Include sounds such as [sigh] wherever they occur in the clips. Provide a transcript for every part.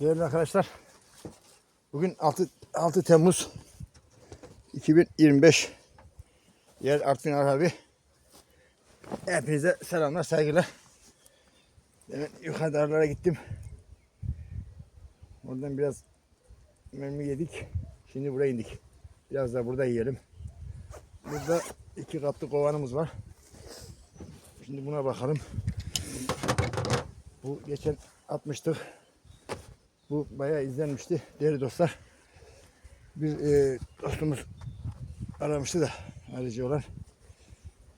Değerli arkadaşlar, bugün 6, 6 Temmuz 2025. Yer Artvin abi. Hepinize selamlar, saygılar. Demin yukarıda aralara gittim. Oradan biraz mermi yedik. Şimdi buraya indik. Biraz da burada yiyelim. Burada iki katlı kovanımız var. Şimdi buna bakalım. Bu geçen atmıştık. Bu bayağı izlenmişti değerli dostlar. Bir e, dostumuz aramıştı da aracı olan.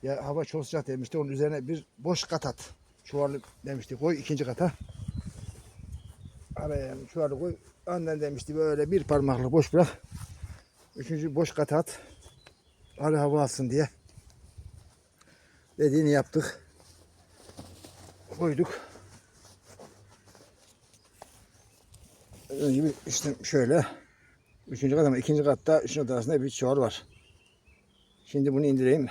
Ya hava çok sıcak demişti. Onun üzerine bir boş kat at. Çuvarlı demişti. Koy ikinci kata. Araya yani koy. Önden demişti böyle bir parmaklık boş bırak. Üçüncü boş kat at. Arı hava alsın diye. Dediğini yaptık. Koyduk. Dediğim gibi işte şöyle. Üçüncü kat ama ikinci katta üçüncü kat arasında bir çuval var. Şimdi bunu indireyim.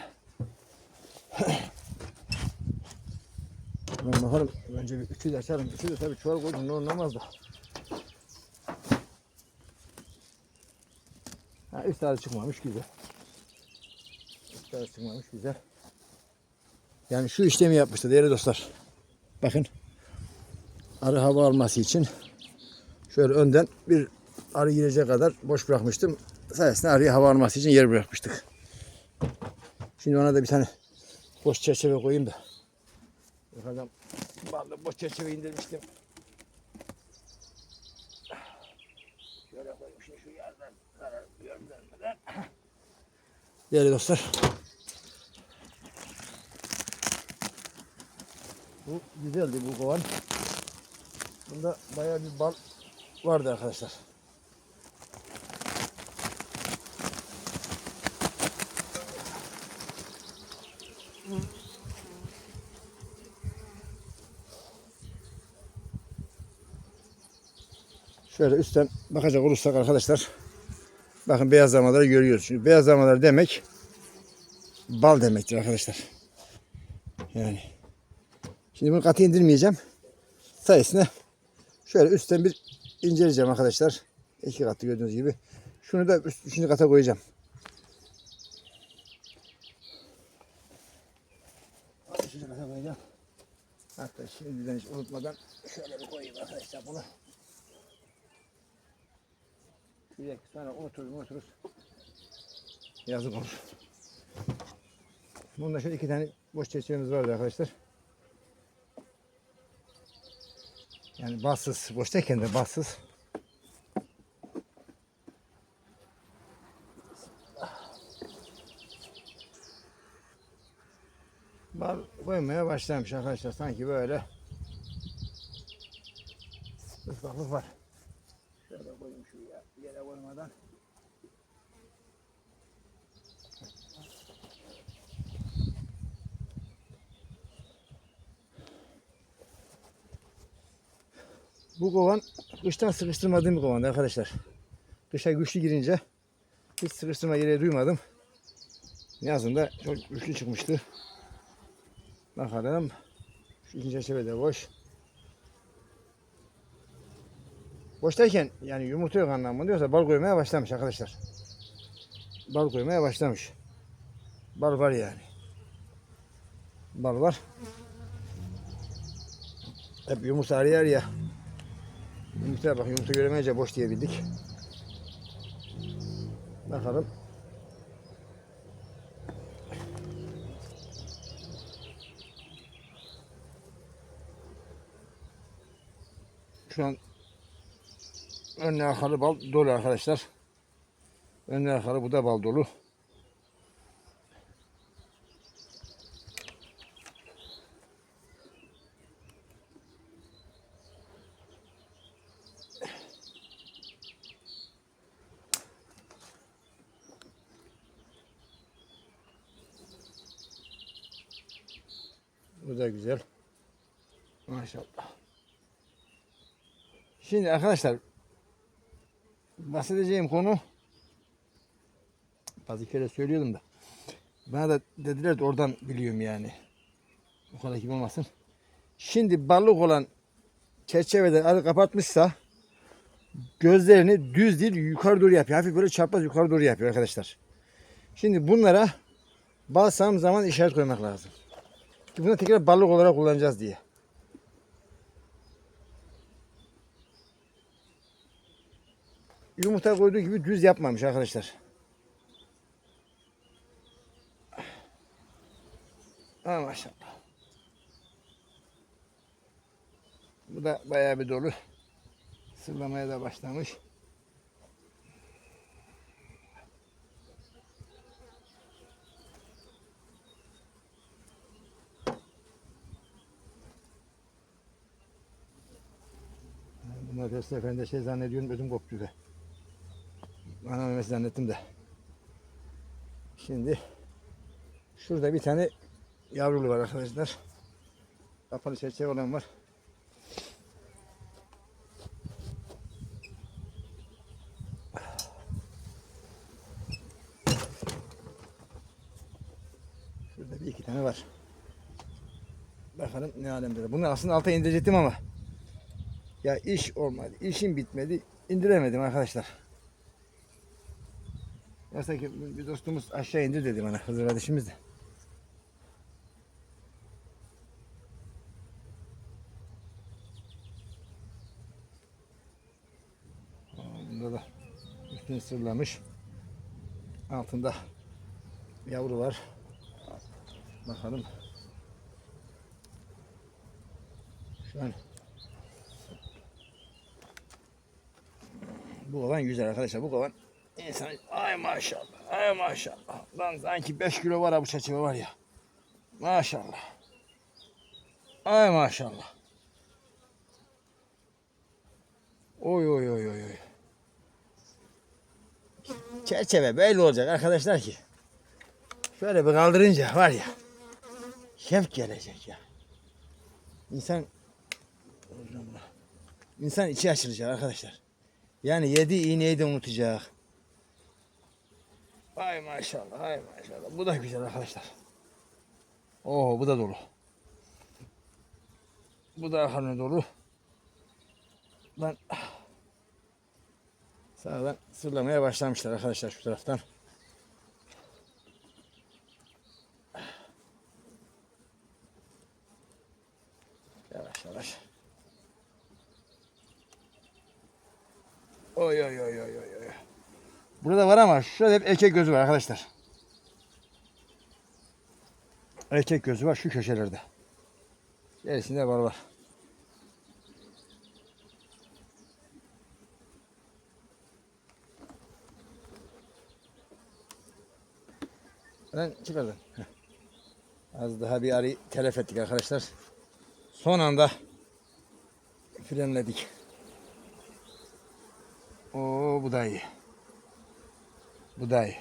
Ben bakalım. Önce bir üçü de açalım. Üçü de tabii çuval koydum. Ne olmaz da. Ha, üst tarafı çıkmamış. Güzel. Üst tarafı çıkmamış. Güzel. Yani şu işlemi yapmıştı değerli dostlar. Bakın. Arı hava alması için şöyle önden bir arı girecek kadar boş bırakmıştım. Sayesinde arıya hava alması için yer bırakmıştık. Şimdi ona da bir tane boş çerçeve koyayım da. Yukarıdan bağlı boş çerçeve indirmiştim. Şöyle koyayım şimdi şu yerden zarar göndermeden. Değerli dostlar. Bu güzeldi bu kovan. Bunda bayağı bir bal vardı arkadaşlar. Şöyle üstten bakacak olursak arkadaşlar. Bakın beyaz damaları görüyoruz. Şimdi beyaz damalar demek bal demektir arkadaşlar. Yani. Şimdi bunu katı indirmeyeceğim. Sayesinde şöyle üstten bir inceleyeceğim arkadaşlar. İki katlı gördüğünüz gibi. Şunu da üst, üçüncü kata koyacağım. Üçüncü kata koyacağım. Hatta şimdiden hiç unutmadan şöyle bir koyayım arkadaşlar bunu. Dakika sonra unuturuz unuturuz. Yazık olur. Bunda şöyle iki tane boş çerçevemiz vardı arkadaşlar. Yani bassız, boştayken de bassız. Bal koymaya başlamış arkadaşlar. Sanki böyle ıslaklık var. Şöyle koyayım şu yere koymadan. Bu kovan kıştan sıkıştırmadığım bir kovandı arkadaşlar. Kışa güçlü girince hiç sıkıştırma gereği duymadım. Yazın da çok güçlü çıkmıştı. Bakalım. Şu ikinci çerçeve de boş. Boştayken yani yumurta yok anlamında diyorsa bal koymaya başlamış arkadaşlar. Bal koymaya başlamış. Bal var yani. Bal var. Hep yumurta arıyor ya. Yumurtaya bak yumurta göremeyince boş diyebildik. Bakalım. Şu an önüne arkalı bal dolu arkadaşlar. Önüne arkalı bu da bal dolu. Bu da güzel. Maşallah. Şimdi arkadaşlar bahsedeceğim konu bazı kere söylüyordum da bana da dediler de oradan biliyorum yani. O kadar kim olmasın. Şimdi balık olan çerçeveden arı kapatmışsa gözlerini düz değil yukarı doğru yapıyor. Hafif böyle çapraz yukarı doğru yapıyor arkadaşlar. Şimdi bunlara balsam zaman işaret koymak lazım. Ki bunu tekrar balık olarak kullanacağız diye. Yumurta koyduğu gibi düz yapmamış arkadaşlar. Ha maşallah. Bu da bayağı bir dolu. Sırlamaya da başlamış. Bunlar her seferinde şey zannediyorum ödüm koptu da. Ana memesi zannettim de. Şimdi şurada bir tane yavrulu var arkadaşlar. Kapalı çerçeve olan var. Şurada bir iki tane var. Bakalım ne alemde. Bunu aslında alta indirecektim ama ya iş olmadı. İşim bitmedi. İndiremedim arkadaşlar. Yoksa ki bir dostumuz aşağı indir dedi bana Hızır kardeşimiz de. Bunda da üstünü sırlamış. Altında yavru var. Bakalım. Şu an bu kovan güzel arkadaşlar. Bu kovan insan ay maşallah. Ay maşallah. Lan sanki 5 kilo var ha bu çerçeve var ya. Maşallah. Ay maşallah. Oy oy oy oy oy. Çerçeve böyle olacak arkadaşlar ki. Şöyle bir kaldırınca var ya. Şef gelecek ya. İnsan İnsan içi açılacak arkadaşlar. Yani yedi iğneyi de unutacak. Ay maşallah, ay maşallah. Bu da güzel arkadaşlar. Oo bu da dolu. Bu da arkanı dolu. Lan sağdan sırlamaya başlamışlar arkadaşlar şu taraftan. Yavaş yavaş. Oy oy oy oy oy oy. Burada var ama şurada hep erkek gözü var arkadaşlar. Erkek gözü var şu köşelerde. Gerisinde var var. Ben çıkardım. Az daha bir arayı telef ettik arkadaşlar. Son anda frenledik. Oo bu da iyi. Bu da iyi.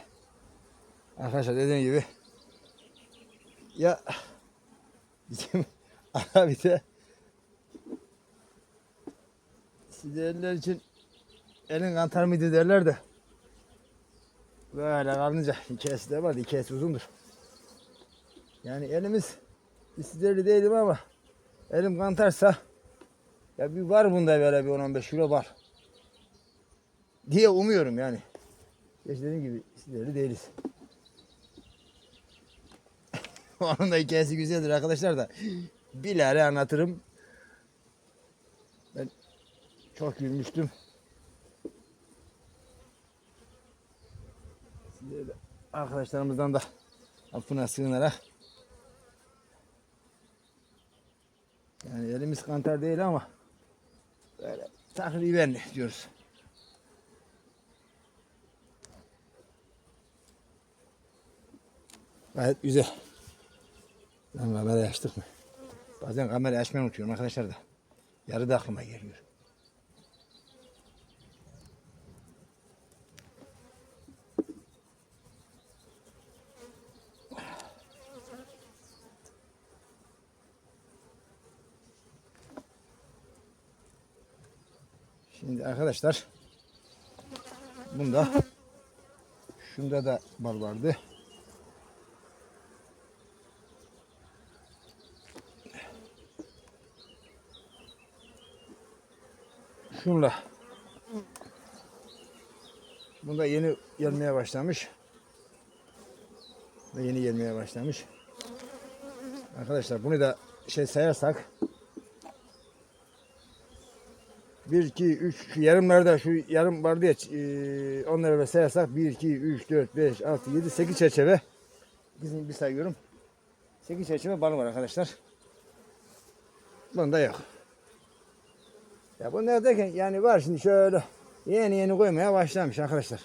Arkadaşlar dediğim gibi ya bizim [laughs] abi de sizler için elin kantar mıydı derler de böyle kalınca hikayesi de var hikayesi uzundur. Yani elimiz istidarlı değilim ama elim kantarsa ya bir var bunda böyle bir 10-15 kilo var diye umuyorum yani. İşte dediğim gibi istidarlı değiliz. [laughs] Onun da hikayesi güzeldir arkadaşlar da. Bilare anlatırım. Ben çok gülmüştüm. Sizlere de Arkadaşlarımızdan da affına sığınarak yani elimiz kantar değil ama böyle takriben diyoruz. Gayet güzel. Lan kamerayı açtık mı? Bazen kamerayı açmayı unutuyorum arkadaşlar da. Yarı da aklıma geliyor. Şimdi arkadaşlar bunda şunda da bal vardı. Şunla Bunda yeni gelmeye başlamış. Ve yeni gelmeye başlamış. Arkadaşlar bunu da şey sayarsak 1, 2, 3 şu yarımlarda şu yarım vardı ya e, onları da sayarsak 1, 2, 3, 4, 5, 6, 7, 8 çerçeve bizim bir sayıyorum. 8 çerçeve balı var arkadaşlar. Bunda yok. Ya bunlar derken yani var şimdi şöyle yeni yeni koymaya başlamış arkadaşlar.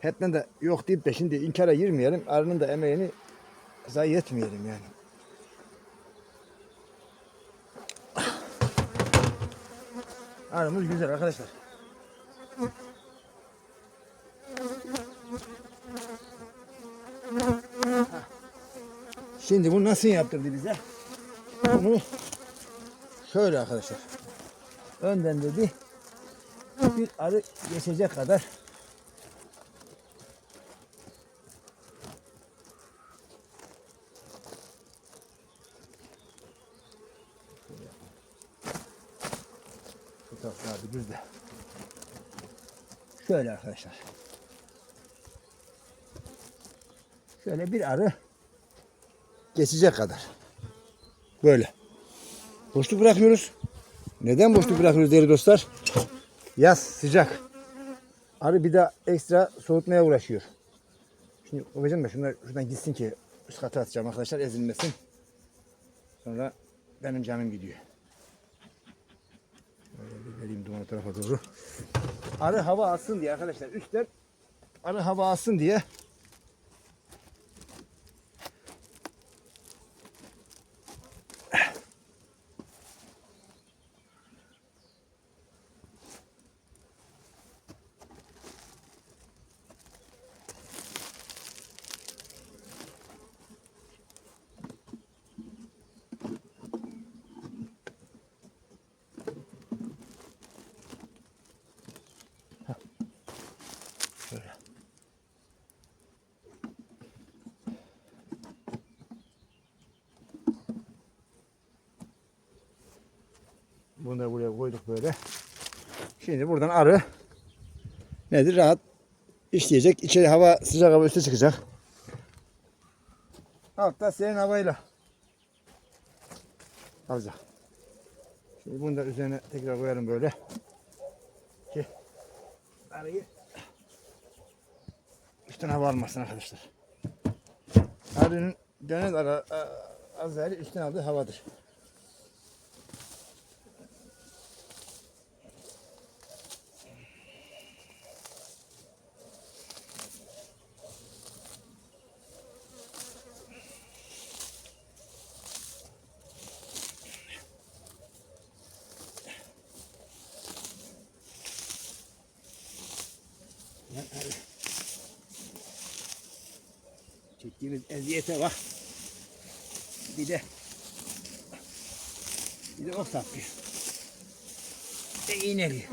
Hepten de yok deyip de şimdi inkara girmeyelim. Arının da emeğini zayi etmeyelim yani. [coughs] Arımız güzel arkadaşlar. Şimdi bunu nasıl yaptırdı bize? Bunu şöyle arkadaşlar. Önden dedi bir arı geçecek kadar düz de. Şöyle arkadaşlar. Şöyle bir arı geçecek kadar. Böyle. Boşluk bırakıyoruz. Neden boşluk bırakıyoruz değerli dostlar? Yaz sıcak. Arı bir daha ekstra soğutmaya uğraşıyor. Şimdi babacığım da şunlar şuradan gitsin ki üst kata atacağım arkadaşlar ezilmesin. Sonra benim canım gidiyor. Böyle vereyim duman tarafa doğru. Arı hava alsın diye arkadaşlar üstten arı hava alsın diye Bunu da buraya koyduk böyle. Şimdi buradan arı nedir? Rahat işleyecek. İçeri hava sıcak hava üste çıkacak. Altta serin havayla alacak. Şimdi bunu da üzerine tekrar koyalım böyle. Ki arıyı üstten hava almasın arkadaşlar. Arının dönen ara, a- azari üstten aldığı havadır. Çektiğimiz eziyete bak. Bir de bir de o sapıyor. Ve iğneliyor.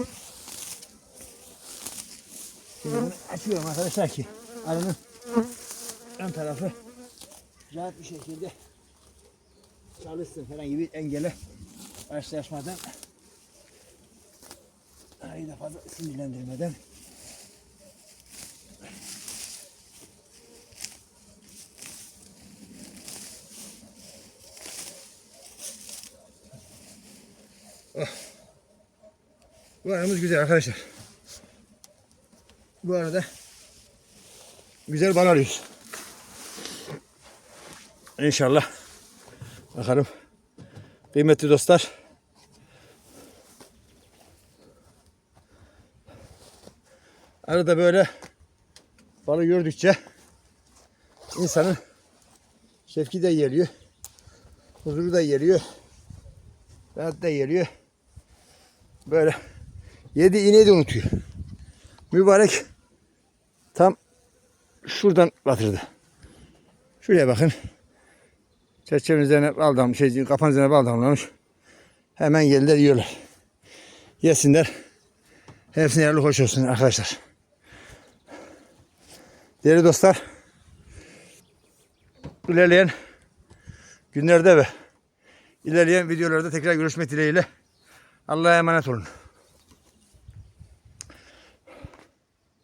Şimdi bunu açıyorum arkadaşlar ki arının ön tarafı rahat bir şekilde çalışsın herhangi bir engele karşılaşmadan arayı da fazla sinirlendirmeden Bu aramız güzel arkadaşlar. Bu arada güzel bal arıyoruz. İnşallah. Bakalım. Kıymetli dostlar. Arada böyle balı gördükçe insanın şefki de geliyor. Huzuru da geliyor. Rahat da geliyor. Böyle yedi ineği de unutuyor. Mübarek tam şuradan batırdı. Şuraya bakın. Çerçevenin üzerine bal damlamış, şey, kafanın üzerine bal damlamış. Hemen geldiler yiyorlar. Yesinler. Hepsine yerli hoş olsun arkadaşlar. Değerli dostlar. ilerleyen günlerde ve ilerleyen videolarda tekrar görüşmek dileğiyle. Allah'a emanet olun.